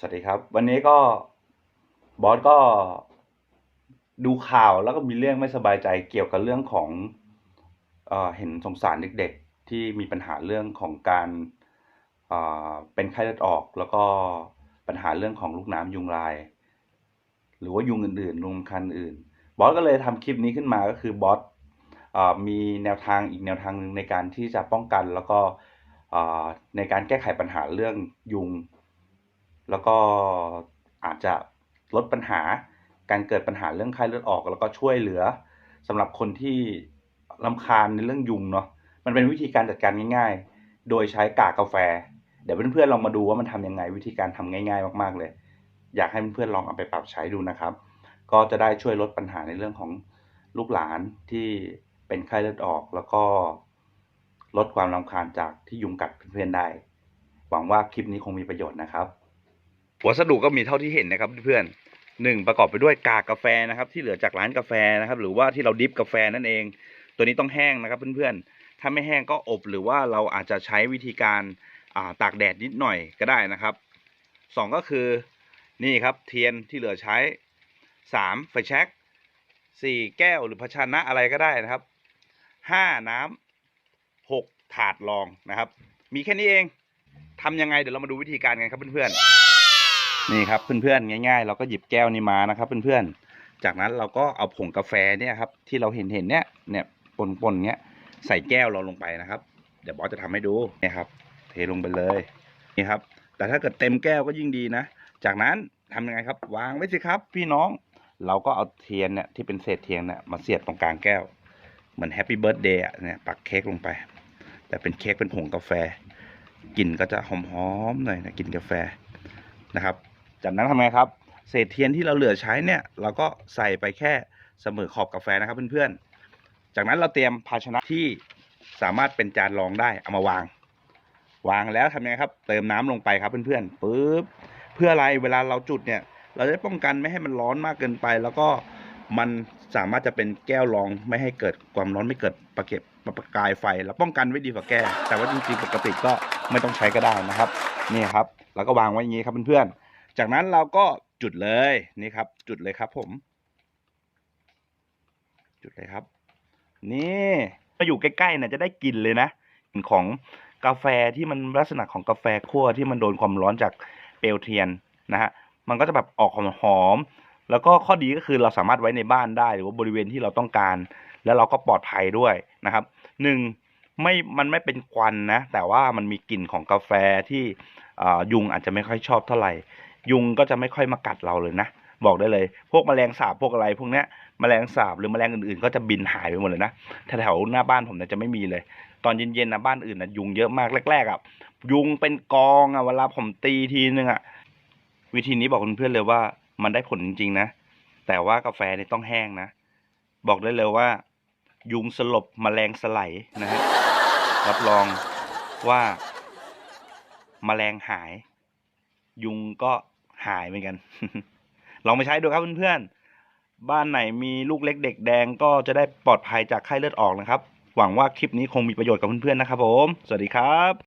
สวัสดีครับ วันนี้ก็บอสก็ดูข่าวแล้วก็มีเรื่องไม่สบายใจเกี่ยวกับเรื่องของเอเห็นสงสารเด็กๆ ที่มีปัญหาเรื่องของการเเป็นไข้เลือดออก แล้วก็ปัญหาเรื่องของลูกน้ำยุงลาย หรือว่ายุงอื่นๆยุงคันอื่น บอสก็เลยทำคลิปนี้ขึ้นมาก็คือบอสมีแนวทางอีกแนวทางหนึ่งในการที่จะป้องกันแล้วก็ในการแก้ไขปัญหาเรื่องยุง แล้วก็อาจจะลดปัญหาการเกิดปัญหาเรื่องไข้เลือดออก แล้วก็ช่วยเหลือสำหรับคนที่รำคาญในเรื่องยุงเนาะมันเป็นวิธีการจัดการง่าย ๆ โดยใช้กากกาแฟ เดี๋ยวเพื่อนๆลองมาดูว่ามันทำยังไงวิธีการทำง่าย ๆ มากๆเลย อยากให้เพื่อนๆลองเอาไปปรับใช้ดูนะครับ ก็จะได้ช่วยลดปัญหาในเรื่องของลูกหลานที่เป็นไข้เลือดออก แล้วก็ลดความรำคาญจากที่ยุงกัดเพื่อนๆได้ หวังว่าคลิปนี้คงมีประโยชน์นะครับ วัสดุก็มีเท่าที่เห็นนะครับเพื่อนหนึ่งประกอบไปด้วยกากกาแฟนะครับ ที่เหลือจากร้านกาแฟนะครับ หรือว่าที่เราดิฟกาแฟนั่นเอง ตัวนี้ต้องแห้งนะครับเพื่อนๆถ้าไม่แห้งก็อบหรือว่าเราอาจจะใช้วิธีการาตากแดดนิดหน่อยก็ได้นะครับสองก็คือนี่ครับเทียนที่เหลือใช้สามไฟแช็กสี่แก้วหรือภาชนะอะไรก็ได้นะครับห้าน้ำหกถาดรองนะครับ มีแค่นี้เองทำยังไงเดี๋ยวเรามาดูวิธีการกันครับเพื่อนๆ นี่ครับเพื่อนๆง่าย ๆ เราก็หยิบแก้วนี้มานะครับเพื่อนๆ จากนั้นเราก็เอาผงกาแฟเนี่ยครับที่เราเห็นเห็นๆเนี่ยเนี่ยปนๆเนี้ยใส่แก้วเราลงไปนะครับ เดี๋ยวบอสจะทำให้ดูนี่ครับ เทลงไปเลยนี่ครับ แต่ถ้าเกิดเต็มแก้วก็ยิ่งดีนะ จากนั้นทำยังไงครับ วางไว้สิครับ พี่น้อง เราก็เอาเทียนเนี่ยที่เป็นเศษเทียนเนี่ยมาเสียบตรงกลางแก้ว เหมือนแฮปปี้เบิร์ดเดย์เนี่ยปักเค้กลงไป แต่เป็นเค้กเป็นผงกาแฟกลิ่นก็จะหอมๆหน่อยนะกลิ่นกาแฟนะครับ จากนั้นทำไงครับ เศษเทียนที่เราเหลือใช้เนี่ยเราก็ใส่ไปแค่เสมอขอบกาแฟนะครับเพื่อนๆ จากนั้นเราเตรียมภาชนะที่สามารถเป็นจานรองได้เอามาวาง วางแล้วทำยังไงครับ เติมน้ำลงไปครับเพื่อนๆปึ๊บเพื่ออะไรเวลาเราจุดเนี่ย เราจะป้องกันไม่ให้มันร้อนมากเกินไป แล้วก็มันสามารถจะเป็นแก้วรองไม่ให้เกิดความร้อนไม่เกิดประเก็บประกายไฟแล้วป้องกันไว้ดีกว่าแก้แต่ว่าจริงๆปกติก็ไม่ต้องใช้ก็ได้นะครับนี่ครับเราก็วางไว้อย่างนี้ครับเพื่อนๆ จากนั้นเราก็จุดเลยนี่ครับ จุดเลยครับผม จุดเลยครับ นี่มาอยู่ใกล้ๆเนี่ยจะได้กลิ่นเลยนะกลิ่นของกาแฟที่มันลักษณะของกาแฟคั่วที่มันโดนความร้อนจากเปลวเทียนนะฮะมันก็จะแบบออกหอมแล้วก็ข้อดีก็คือเราสามารถไว้ในบ้านได้หรือว่าบริเวณที่เราต้องการ แล้วเราก็ปลอดภัยด้วยนะครับหนึ่งไม่มันไม่เป็นควันนะ แต่ว่ามันมีกลิ่นของกาแฟที่ยุงอาจจะไม่ค่อยชอบเท่าไหร่ ยุงก็จะไม่ค่อยมากัดเราเลยนะ บอกได้เลย พวกแมลงสาบพวกอะไร พวกเนี้ยแมลงสาบหรือแมลงอื่นๆ ก็จะบินหายไปหมดเลยนะแถวๆหน้าบ้านผมเนี่ยจะไม่มีเลย ตอนเย็นๆนะบ้านอื่นนะยุงเยอะมากแรกๆอะยุงเป็นกองอะเวลาผมตีทีนึงอะวิธีนี้บอกเพื่อนๆเลยว่ามันได้ผลจริงๆนะ แต่ว่ากาแฟนี่ต้องแห้งนะ บอกได้เลยว่า ยุงสลบมแมลงสไลด์นะฮะรับรองว่าแมลงหาย ยุงก็หายเหมือนกัน ลองไปใช้ดูครับเพื่อนๆ บ้านไหนมีลูกเล็กเด็กแดงก็จะได้ปลอดภัยจากไข้เลือดออกนะครับ หวังว่าคลิปนี้คงมีประโยชน์กับเพื่อนๆนะครับผม สวัสดีครับ